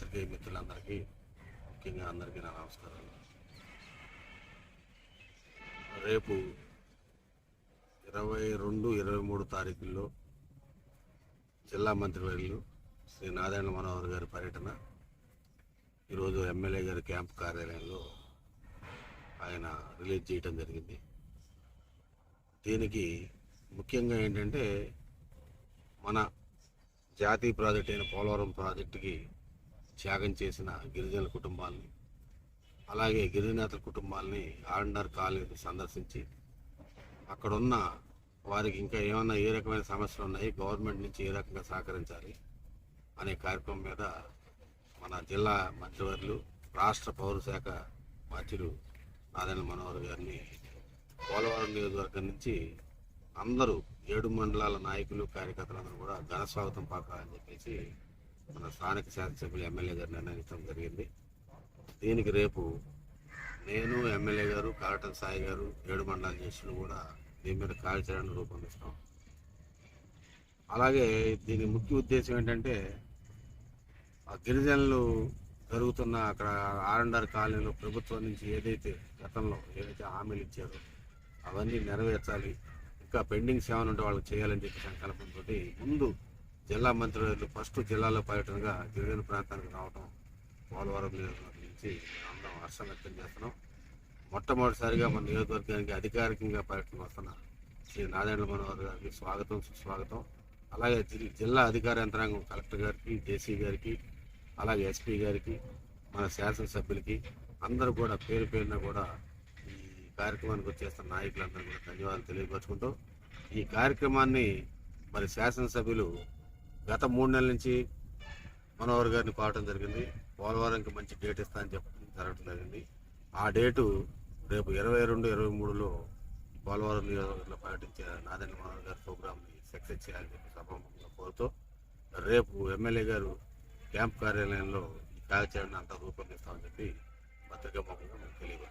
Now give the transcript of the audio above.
పాత్రికేయ మిత్రులందరికీ ముఖ్యంగా అందరికీ నా నమస్కారాలు. రేపు ఇరవై రెండు ఇరవై మూడు తారీఖుల్లో జిల్లా మంత్రివర్యులు శ్రీ నారాయణ మనోహర్ గారి పర్యటన ఈరోజు ఎమ్మెల్యే గారి క్యాంప్ కార్యాలయంలో ఆయన రిలీజ్ చేయటం జరిగింది. దీనికి ముఖ్యంగా ఏంటంటే మన జాతీయ ప్రాజెక్ట్ అయిన పోలవరం ప్రాజెక్టుకి త్యాగం చేసిన గిరిజనుల కుటుంబాలని అలాగే గిరిజనేతల కుటుంబాలని ఆర్ఎన్ఆర్ కాలనీ సందర్శించి అక్కడున్న వారికి ఇంకా ఏమైనా ఏ రకమైన సమస్యలు ఉన్నాయి గవర్నమెంట్ నుంచి ఏ రకంగా సహకరించాలి అనే కార్యక్రమం మీద మన జిల్లా మంత్రివర్యులు రాష్ట్ర పౌర శాఖ మంత్రులు నారాయణ మనోహర్ గారిని పోలవరం నియోజకవర్గం నుంచి అందరూ ఏడు మండలాల నాయకులు కార్యకర్తలందరూ కూడా ఘన స్వాగతం పాకాలని చెప్పేసి మన స్థానిక శాసనసభ్యులు ఎమ్మెల్యే గారు నిర్ణయించడం జరిగింది. దీనికి రేపు నేను ఎమ్మెల్యే గారు కాటన్ సాయి గారు ఏడు మండల చేసిన కూడా దీని మీద కార్యాచరణ రూపొందిస్తాం. అలాగే దీని ముఖ్య ఉద్దేశం ఏంటంటే ఆ గిరిజనులు జరుగుతున్న అక్కడ ఆర్ఎండ్ఆర్ కాలనీలో ప్రభుత్వం నుంచి ఏదైతే గతంలో ఏదైతే హామీలు ఇచ్చారో అవన్నీ నెరవేర్చాలి ఇంకా పెండింగ్ సేవలు ఉంటే వాళ్ళకి చేయాలని చెప్పి సంకల్పంతో ముందు జిల్లా మంత్రులు ఫస్ట్ జిల్లాలో పర్యటనగా గిరిజన ప్రాంతానికి రావటం పోలవరం నియోజకవర్గం నుంచి అందరం హర్షం వ్యక్తం చేస్తున్నాం. మొట్టమొదటిసారిగా మన నియోజకవర్గానికి అధికారికంగా పర్యటన వస్తున్న శ్రీ నారాయణ మనోహర్ గారికి స్వాగతం సుస్వాగతం. అలాగే జిల్లా అధికార యంత్రాంగం కలెక్టర్ గారికి జేసీ గారికి అలాగే ఎస్పీ గారికి మన శాసనసభ్యులకి అందరూ కూడా పేరు పేరున కూడా ఈ కార్యక్రమానికి వచ్చేస్తున్న నాయకులందరూ కూడా ధన్యవాదాలు తెలియపరుచుకుంటూ ఈ కార్యక్రమాన్ని మరి శాసనసభ్యులు గత మూడు నెలల నుంచి మనోహర్ గారిని పాడటం జరిగింది. పోలవరంకి మంచి డేట్ ఇస్తా అని చెప్పడం జరగడం జరిగింది. ఆ డేటు రేపు ఇరవై రెండు ఇరవై మూడులో పోలవరం నియోజకవర్గంలో పర్యటించే నారాయణ మనోహర్ గారి ప్రోగ్రామ్ని సక్సెస్ చేయాలని చెప్పి సభాముఖంగా కోరుతూ రేపు ఎమ్మెల్యే గారు క్యాంప్ కార్యాలయంలో ఈ కార్యాచరణ అంతా రూపొందిస్తామని చెప్పి పత్రికా ముఖంగా